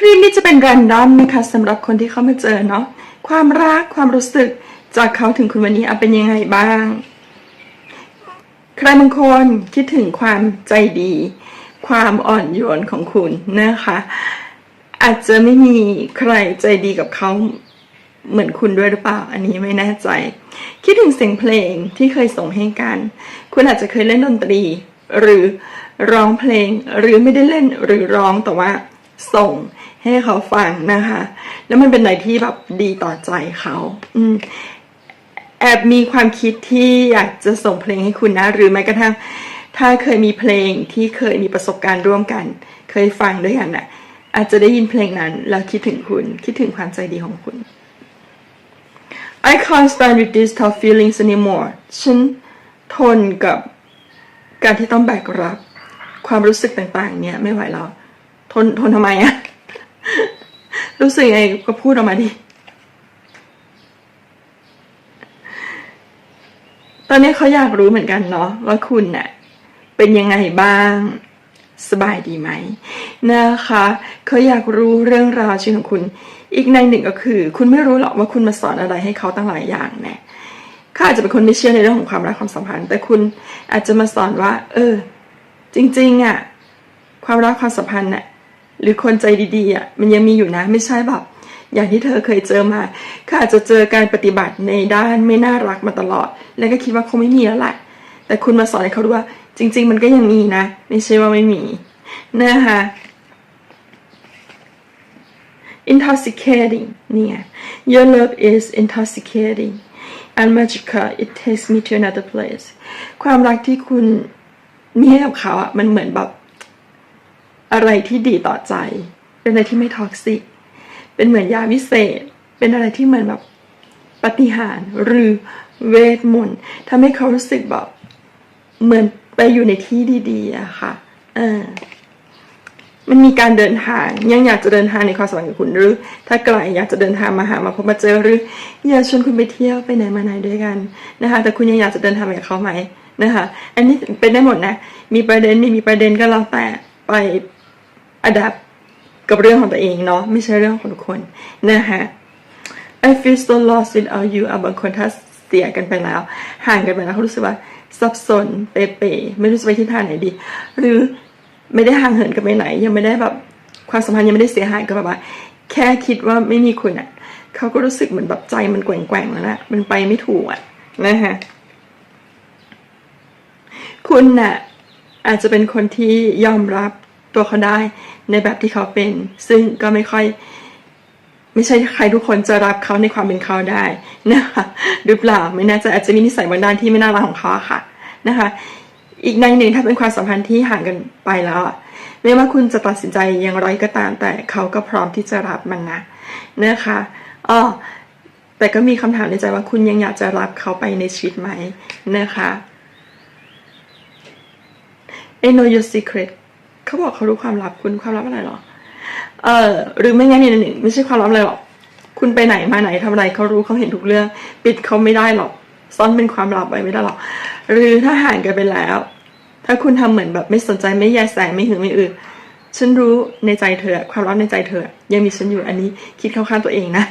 คลิปนี้จะเป็นแรนดอมนะคะสำหรับคนที่เข้ามาเจอเนาะความรักความรู้สึกจากเขาถึงคุณวันนี้อะเป็นยังไงบ้าง ใครบางคนคิดถึงความใจดี ความอ่อนโยนของคุณนะคะ อาจจะไม่มีใครใจดีกับเขาเหมือนคุณด้วยหรือเปล่า อันนี้ไม่แน่ใจ คิดถึงเสียงเพลงที่เคยส่งให้กัน คุณอาจจะเคยเล่นดนตรี หรือร้องเพลง หรือไม่ได้เล่นหรือร้องแต่ว่า ส่งให้เขาฟังนะคะ แล้วมันเป็นอะไรที่แบบดีต่อใจเขา อืมแอบมีความคิดที่อยากจะส่งเพลงให้คุณนะ หรือแม้กระทั่งถ้าเคยมีเพลงที่เคยมีประสบการณ์ร่วมกัน เคยฟังด้วยกันน่ะ อาจจะได้ยินเพลงนั้น แล้วคิดถึงคุณ คิดถึงความใจดีของคุณ I can't stand with these tough feelings anymore ฉันทนกับการที่ต้องแบกรับ ความรู้สึกต่างๆ เนี่ยไม่ไหวแล้ว ทนทนทำไมอะรู้สึกไงก็พูดออกมาดิ ตอนนี้เขาอยากรู้เหมือนกันเนาะว่าคุณเน่ะเป็นยังไงบ้าง สบายดีไหมนะคะเขาอยากรู้เรื่องราวชีวิตของคุณ อีกในหนึ่งก็คือ คุณไม่รู้หรอกว่าคุณมาสอนอะไรให้เขาตั้งหลายอย่างแน่เขาอาจจะเป็นคนไม่เชื่อในเรื่องของความรักความสัมพันธ์ แต่คุณอาจจะมาสอนว่า เออ จริง ๆอะ ความรักความสัมพันธ์เน่ะ หรือคนใจดีๆอะมันยังมีอยู่นะไม่ใช่แบบอย่างที่เธอเคยเจอมาเขาอาจจะเจอการปฏิบัติในด้านไม่น่ารักมาตลอด แล้วก็คิดว่าคงไม่มีแล้วแหละแต่คุณมาสอนให้เขาดูว่า จริง ๆ มันก็ยังมีนะ ไม่ใช่ว่าไม่มีนะคะ intoxicating เนี่ย your love is intoxicating and magical it takes me to another place ความรักที่คุณมีให้กับเขาอะมันเหมือนแบบ อะไรที่ดีต่อใจ เป็นอะไรที่ไม่ท็อกซิก เป็นเหมือนยาวิเศษ เป็นอะไรที่เหมือนแบบปฏิหารหรือเวทมนต์ทำให้เขารู้สึกแบบเหมือนไปอยู่ในที่ดีๆอะค่ะ เออ มันมีการเดินทาง ยังอยากจะเดินทางในความสัมพันธ์กับคุณหรือ ถ้าไกลอยากจะเดินทางมาหามาพบมาเจอหรือ อยากชวนคุณไปเที่ยวไปไหนมาไหนด้วยกันนะคะ แต่คุณยังอยากจะเดินทางไปกับเขาไหมนะคะ อันนี้เป็นได้หมดนะ มีประเด็นไม่มีประเด็นก็แล้วแต่ไป อัดับกับเรื่องของตัวเองเนาะไม่ใช่เรื่องของทุกคนนะคะ I feel so lost without you อะบางคนถ้าเสียกันไปแล้ว ห่างกันไปแล้วเขารู้สึกว่าสับสนเปๆไม่รู้จะไปที่ทางไหนดี หรือไม่ได้ห่างเหินกันไปไหน ยังไม่ได้แบบความสัมพันธ์ยังไม่ได้เสียหายก็แบบว่า แค่คิดว่าไม่มีคุณอะเขาก็รู้สึกเหมือนแบบใจมันแกว่งๆแล้วนะมันไปไม่ถูกอะนะฮะคุณน่ะอาจจะเป็นคนที่ยอมรับ ตัวเขาได้ในแบบที่เขาเป็น ซึ่งก็ไม่ค่อย ไม่ใช่ใครทุกคนจะรับเขาในความเป็นเขาได้นะคะหรือเปล่าไม่แน่ใจอาจจะมีนิสัยบางด้านที่ไม่น่ารักของเขาค่ะนะคะ อีกในหนึ่งถ้าเป็นความสัมพันธ์ที่ห่างกันไปแล้วไม่ว่าคุณจะตัดสินใจอย่างไรก็ตาม แต่เขาก็พร้อมที่จะรับมันนะนะคะอ๋อแต่ก็มีคำถามในใจว่าคุณยังอยากจะรับเขาไปในชีวิตไหมนะคะ I know your secret เขาบอกเขารู้ความลับคุณความลับอะไรหรอ เออ หรือไม่งั้นนี่หนึ่งไม่ใช่ความลับอะไรหรอก คุณไปไหนมาไหนทำอะไรเขารู้เขาเห็นทุกเรื่อง ปิดเขาไม่ได้หรอก ซ่อนเป็นความลับไว้ไม่ได้หรอก หรือถ้าห่างกันไปแล้ว ถ้าคุณทำเหมือนแบบไม่สนใจไม่แยแสไม่หึงไม่อือฉันรู้ในใจเธอความลับในใจเธอ ยังมีฉันอยู่อันนี้คิดเข้าข้างตัวเองนะ